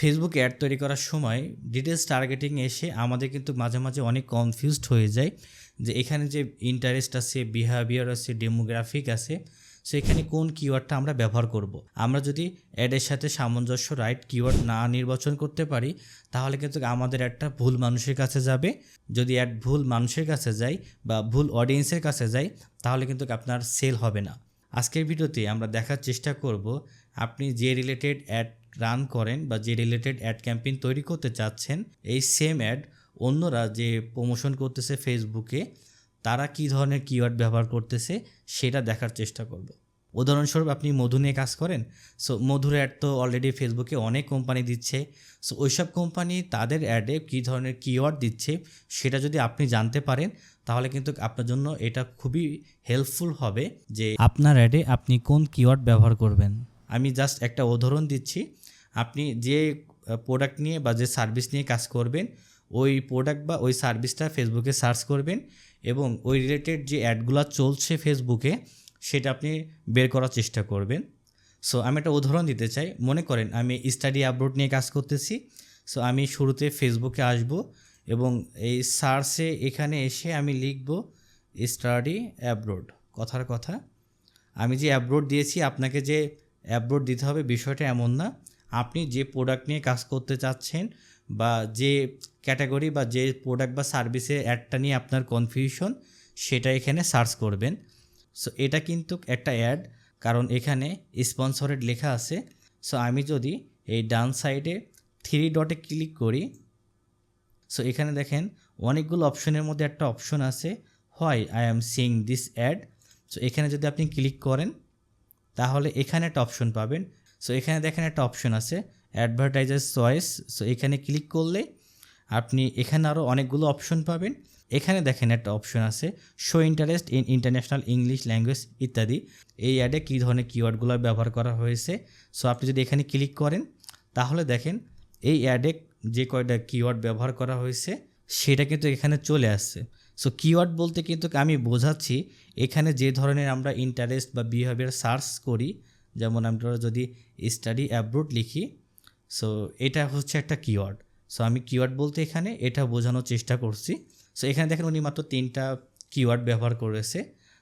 Facebook ad তৈরি করার সময় ডিটেলস টার্গেটিং এসে আমাদের কিন্তু মাঝে মাঝে অনেক কনফিউজড হয়ে যায় যে এখানে যে ইন্টারেস্ট আছে বিহেভিয়ার আছে ডেমোগ্রাফিক আছে সো এখানে কোন কিওয়ার্ডটা আমরা ব্যবহার করব। আমরা যদি অ্যাডের সাথে সামঞ্জস্য রাইট কিওয়ার্ড না নির্বাচন করতে পারি, তাহলে কিন্তু আমাদের একটা ভুল মানুষের কাছে যাবে যদি অ্যাড ভুল মানুষের কাছে যায় বা ভুল অডিয়েন্সের কাছে যায়, তাহলে কিন্তু আপনার সেল হবে না আজকের ভিডিওতে আমরা দেখার চেষ্টা করব আপনি যে রিলেটেড অ্যাড রান করেন বা যে রিলেটেড অ্যাড ক্যাম্পেইন তৈরি করতে চাচ্ছেন, এই সেম অ্যাড অন্যরা যে প্রমোশন করতেছে ফেসবুকে তারা কী ধরনের কিওয়ার্ড ব্যবহার করতেছে সেটা দেখার চেষ্টা করব। উদাহরণস্বরূপ আপনি মধু নিয়ে কাজ করেন সো মধুর অ্যাড তো অলরেডি ফেসবুকে অনেক কোম্পানি দিচ্ছে সো ওইসব কোম্পানি তাদের অ্যাডে কী ধরনের কিওয়ার্ড দিচ্ছে সেটা যদি আপনি জানতে পারেন, তাহলে কিন্তু আপনার জন্য এটা খুবই হেল্পফুল হবে যে আপনার অ্যাডে আপনি কোন কিওয়ার্ড ব্যবহার করবেন। আমি জাস্ট একটা উদাহরণ দিচ্ছি আপনি যে প্রোডাক্ট নিয়ে বা যে সার্ভিস নিয়ে কাজ করবেন, ওই প্রোডাক্ট বা ওই সার্ভিসটা ফেসবুকে সার্চ করবেন এবং ওই রিলেটেড যে অ্যাডগুলো চলছে ফেসবুকে সেটা আপনি বের করার চেষ্টা করবেন। সো আমি একটা উদাহরণ দিতে চাই। মনে করেন আমি স্টাডি আপলোড নিয়ে কাজ করতেছি। সো আমি শুরুতে ফেসবুকে আসব এবং এই সার্চে এখানে এসে আমি লিখব স্টাডি অ্যাব্রোড কথার কথা, আমি যে অ্যাব্রোড দিয়েছি, আপনাকে যে অ্যাব্রোড দিতে হবে বিষয়টা এমন না। আপনি যে প্রোডাক্ট নিয়ে কাজ করতে চাচ্ছেন বা যে ক্যাটাগরি বা যে প্রোডাক্ট বা সার্ভিসে অ্যাডটা নিয়ে আপনার কনফিউশন সেটা এখানে সার্চ করবেন। সো এটা কিন্তু একটা অ্যাড কারণ এখানে স্পন্সরেড লেখা আছে। সো আমি যদি এই ডান সাইডে থ্রি ডটে ক্লিক করি সো এখানে দেখেন অনেকগুলো অপশনের মধ্যে একটা অপশন আছে হয় I am seeing this ad so এখানে যদি আপনি ক্লিক করেন, তাহলে এখানে একটা অপশন পাবেন। সো এখানে দেখেন একটা অপশন আছে অ্যাডভার্টাইজার চয়েস সো এখানে ক্লিক করলে আপনি এখানে আরও অনেকগুলো অপশন পাবেন। এখানে দেখেন একটা অপশন আছে show interest in international English language ইত্যাদি। এই অ্যাডে কী ধরনের কিওয়ার্ডগুলো ব্যবহার করা হয়েছে। সো আপনি যদি এখানে ক্লিক করেন, তাহলে দেখেন এই অ্যাডে যে কয়টা কিওয়ার্ড ব্যবহার করা হয়েছে, সেটা কিন্তু এখানে চলে আসছে। সো কিওয়ার্ড বলতে কিন্তু আমি বোঝাচ্ছি, এখানে যে ধরনের আমরা ইন্টারেস্ট বা বিহেভিয়ার সার্চ করি যেমন আমরা যদি স্টাডি অ্যাব্রোড লিখি সো এটা হচ্ছে একটা কিওয়ার্ড সো আমি কিওয়ার্ড বলতে এখানে এটা বোঝানোর চেষ্টা করছি। সো এখানে দেখেন উনি মাত্র তিনটা কিওয়ার্ড ব্যবহার করেছে।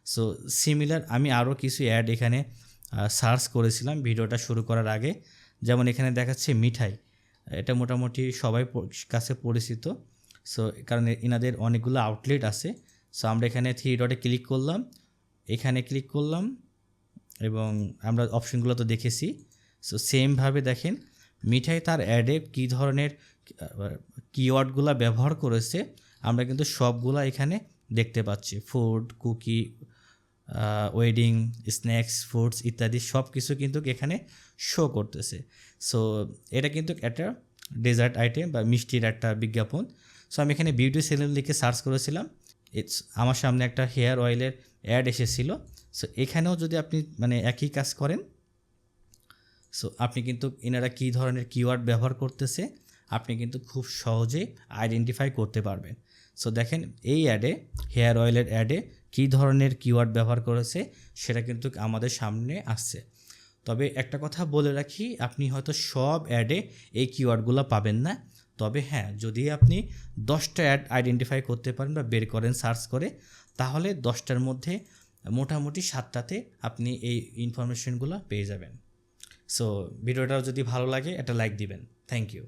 সো সিমিলার আমি আরও কিছু অ্যাড এখানে সার্চ করেছিলাম ভিডিওটা শুরু করার আগে। যেমন এখানে দেখাচ্ছে মিঠাই। এটা মোটামুটি সবাই কাছে পরিচিত। সো কারণ এনাদের অনেকগুলো আউটলেট আছে। সো আমরা এখানে থ্রি ডটে ক্লিক করলাম। এখানে ক্লিক করলাম। এবং আমরা অপশনগুলো তো দেখেছি। সো সেমভাবে দেখেন, মিঠাই তার অ্যাডে কী ধরনের কিওয়ার্ডগুলো ব্যবহার করেছে, আমরা কিন্তু সবগুলো এখানে দেখতে পাচ্ছি। Food cookie wedding snacks foods ইত্যাদি সব কিছু কিন্তু এখানে শো করতেছে। সো এটা কিন্তু একটা ডেজার্ট আইটেম বা মিষ্টির একটা বিজ্ঞাপন। সো আমি এখানে বিউটি সেলুন লিখে সার্চ করেছিলাম। আমার সামনে একটা হেয়ার অয়েলের অ্যাড এসেছিল। সো এখানেও যদি আপনি মানে একই কাজ করেন সো আপনি কিন্তু এনারা কী ধরনের কিওয়ার্ড ব্যবহার করতেছে, আপনি কিন্তু খুব সহজে আইডেন্টিফাই করতে পারবেন। সো দেখেন এই অ্যাডে হেয়ার অয়েলের অ্যাডে কী ধরনের কিওয়ার্ড ব্যবহার করেছে, সেটা কিন্তু আমাদের সামনে আসছে। তবে একটা কথা বলে রাখি, আপনি হয়তো সব অ্যাডে এই কিওয়ার্ডগুলো পাবেন না। তবে হ্যাঁ যদি আপনি দশটা অ্যাড আইডেন্টিফাই করতে পারেন বা বের করেন সার্চ করে, তাহলে দশটার মধ্যে মোটামুটি সাতটাতে আপনি এই ইনফরমেশনগুলো পেয়ে যাবেন। সো ভিডিওটা যদি ভালো লাগে, একটা লাইক দিবেন। Thank you